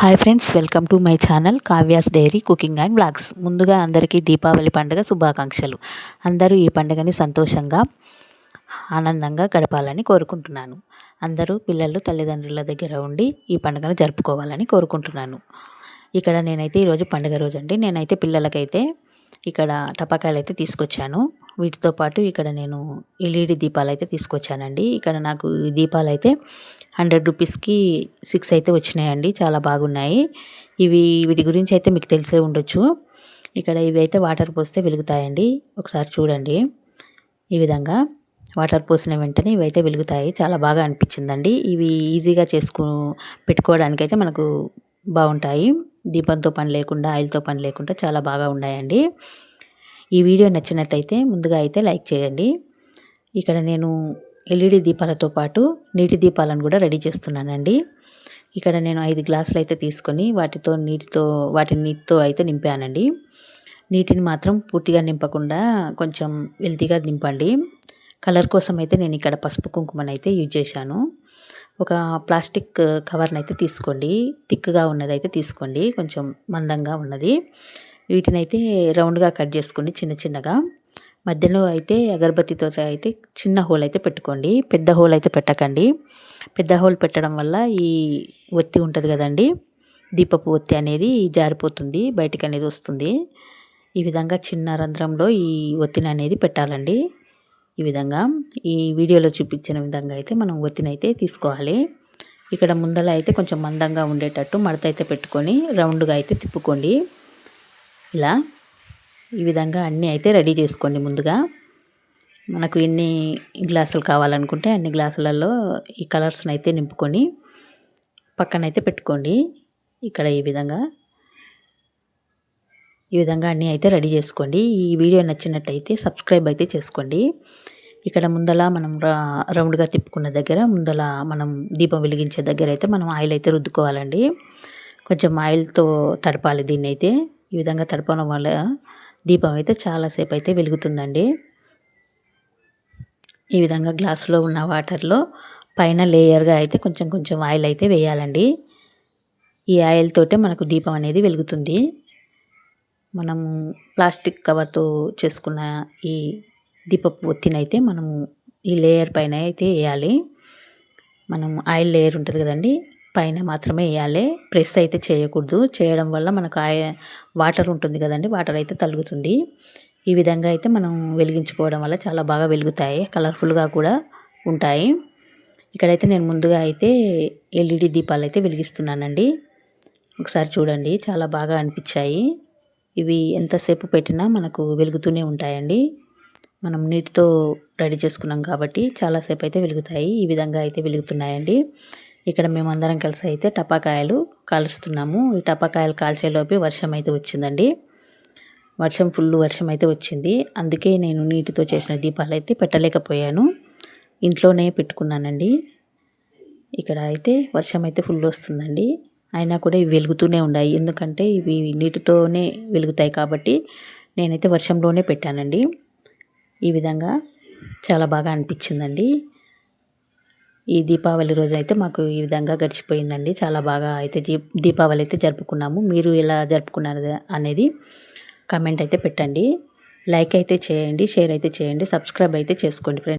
Hi friends welcome to my channel Kavya's diary cooking and blogs ముందుగా అందరికీ దీపావళి పండుగ శుభాకాంక్షలు. అందరూ ఈ పండుగని సంతోషంగా ఆనందంగా గడపాలని కోరుకుంటున్నాను. అందరూ పిల్లలు తల్లిదండ్రుల దగ్గర ఉండి ఈ పండుగను జరుపుకోవాలని కోరుకుంటున్నాను. ఇక్కడ నేనైతే ఈరోజు పండుగ రోజు అండి నేనైతే పిల్లలకైతే ఇక్కడ టపాకాయలు అయితే తీసుకొచ్చాను. వీటితో పాటు ఇక్కడ నేను ఎల్ఈడి దీపాలు అయితే తీసుకొచ్చానండి. ఇక్కడ నాకు ఈ దీపాలు అయితే హండ్రెడ్ రూపీస్కి సిక్స్ అయితే వచ్చినాయండి. చాలా బాగున్నాయి. ఇవి వీటి గురించి అయితే మీకు తెలిసే ఉండొచ్చు. ఇక్కడ ఇవి అయితే వాటర్ పోస్తే వెలుగుతాయండి. ఒకసారి చూడండి. ఈ విధంగా వాటర్ పోసిన వెంటనే ఇవి అయితే వెలుగుతాయి. చాలా బాగా అనిపించిందండి. ఇవి ఈజీగా చేసుకు పెట్టుకోవడానికి అయితే మనకు బాగుంటాయి. దీపంతో పని లేకుండా ఆయిల్తో పని లేకుండా చాలా బాగా ఉన్నాయండి. ఈ వీడియో నచ్చినట్లయితే ముందుగా అయితే లైక్ చేయండి. ఇక్కడ నేను ఎల్ఈడి దీపాలతో పాటు నీటి దీపాలను కూడా రెడీ చేస్తున్నానండి. ఇక్కడ నేను ఐదు గ్లాసులు అయితే తీసుకొని వాటితో నీటితో వాటిని నీటితో అయితే నింపానండి. నీటిని మాత్రం పూర్తిగా నింపకుండా కొంచెం వెల్తీగా నింపండి. కలర్ కోసం అయితే నేను ఇక్కడ పసుపు కుంకుమని అయితే యూజ్ చేశాను. ఒక ప్లాస్టిక్ కవర్ని అయితే తీసుకోండి. థిక్గా ఉన్నది అయితే తీసుకోండి. కొంచెం మందంగా ఉన్నది. వీటిని అయితే రౌండ్గా కట్ చేసుకోండి చిన్న చిన్నగా. మధ్యలో అయితే అగరబత్తితో అయితే చిన్న హోల్ అయితే పెట్టుకోండి. పెద్ద హోల్ అయితే పెట్టకండి. పెద్ద హోల్ పెట్టడం వల్ల ఈ ఒత్తి ఉంటుంది కదండి. దీపపు ఒత్తి అనేది జారిపోతుంది బయటికి అనేది వస్తుంది. ఈ విధంగా చిన్న రంధ్రంలో ఈ ఒత్తిని అనేది పెట్టాలండి. ఈ విధంగా ఈ వీడియోలో చూపించిన విధంగా అయితే మనం ఒత్తిని అయితే తీసుకోవాలి. ఇక్కడ ముందల అయితే కొంచెం మందంగా ఉండేటట్టు మడత అయితే పెట్టుకొని రౌండ్గా అయితే తిప్పుకోండి. ఇలా ఈ విధంగా అన్నీ అయితే రెడీ చేసుకోండి ముందుగా. మనకు ఎన్ని గ్లాసులు కావాలనుకుంటే అన్ని గ్లాసులలో ఈ కలర్స్ని అయితే నింపుకొని పక్కనైతే పెట్టుకోండి. ఇక్కడ ఈ విధంగా ఈ విధంగా అన్నీ అయితే రెడీ చేసుకోండి. ఈ వీడియో నచ్చినట్టయితే సబ్స్క్రైబ్ అయితే చేసుకోండి. ఇక్కడ ముందల మనం రౌండ్గా తిప్పుకున్న దగ్గర ముందల మనం దీపం వెలిగించే దగ్గర అయితే మనం ఆయిల్ అయితే రుద్దుకోవాలండి. కొంచెం ఆయిల్తో తడపాలి దీన్ని అయితే ఈ విధంగా తడపడం వల్ల దీపం అయితే చాలాసేపు అయితే వెలుగుతుందండి. ఈ విధంగా గ్లాసులో ఉన్న వాటర్లో పైన లేయర్గా అయితే కొంచెం కొంచెం ఆయిల్ అయితే వేయాలండి. ఈ ఆయిల్ తోటే మనకు దీపం అనేది వెలుగుతుంది. మనము ప్లాస్టిక్ కవర్తో చేసుకున్న ఈ దీపపు ఒత్తినైతే మనము ఈ లేయర్ పైన అయితే వేయాలి. మనం ఆయిల్ లేయర్ ఉంటుంది కదండి పైన మాత్రమే వేయాలి. ప్రెస్ అయితే చేయకూడదు. చేయడం వల్ల మనకు ఆయ వాటర్ ఉంటుంది కదండి వాటర్ అయితే తలుగుతుంది. ఈ విధంగా అయితే మనం వెలిగించుకోవడం వల్ల చాలా బాగా వెలుగుతాయి. కలర్ఫుల్గా కూడా ఉంటాయి. ఇక్కడైతే నేను ముందుగా అయితే ఎల్ఈడి దీపాలు అయితే వెలిగిస్తున్నానండి. ఒకసారి చూడండి చాలా బాగా అనిపించాయి. ఇవి ఎంతసేపు పెట్టినా మనకు వెలుగుతూనే ఉంటాయండి. మనం నీటితో రెడీ చేసుకున్నాం కాబట్టి చాలాసేపు అయితే వెలుగుతాయి. ఈ విధంగా అయితే వెలుగుతున్నాయండి. ఇక్కడ మేమందరం కలిసి అయితే టపాకాయలు కాలుస్తున్నాము. ఈ టపాకాయలు కాల్చేలోపే వర్షం అయితే వచ్చిందండి. వర్షం ఫుల్ వర్షం అయితే వచ్చింది. అందుకే నేను నీటితో చేసిన దీపాలు అయితే పెట్టలేకపోయాను. ఇంట్లోనే పెట్టుకున్నానండి. ఇక్కడ అయితే వర్షం అయితే ఫుల్ వస్తుందండి. అయినా కూడా ఇవి వెలుగుతూనే ఉన్నాయి. ఎందుకంటే ఇవి నీటితోనే వెలుగుతాయి కాబట్టి నేనైతే వర్షంలోనే పెట్టానండి. ఈ విధంగా చాలా బాగా అనిపించిందండి. ఈ దీపావళి రోజు అయితే మాకు ఈ విధంగా గడిచిపోయిందండి. చాలా బాగా అయితే దీపావళి అయితే జరుపుకున్నాము. మీరు ఎలా జరుపుకున్నారు అనేది కమెంట్ అయితే పెట్టండి. లైక్ అయితే చేయండి షేర్ అయితే చేయండి సబ్స్క్రైబ్ అయితే చేసుకోండి ఫ్రెండ్స్.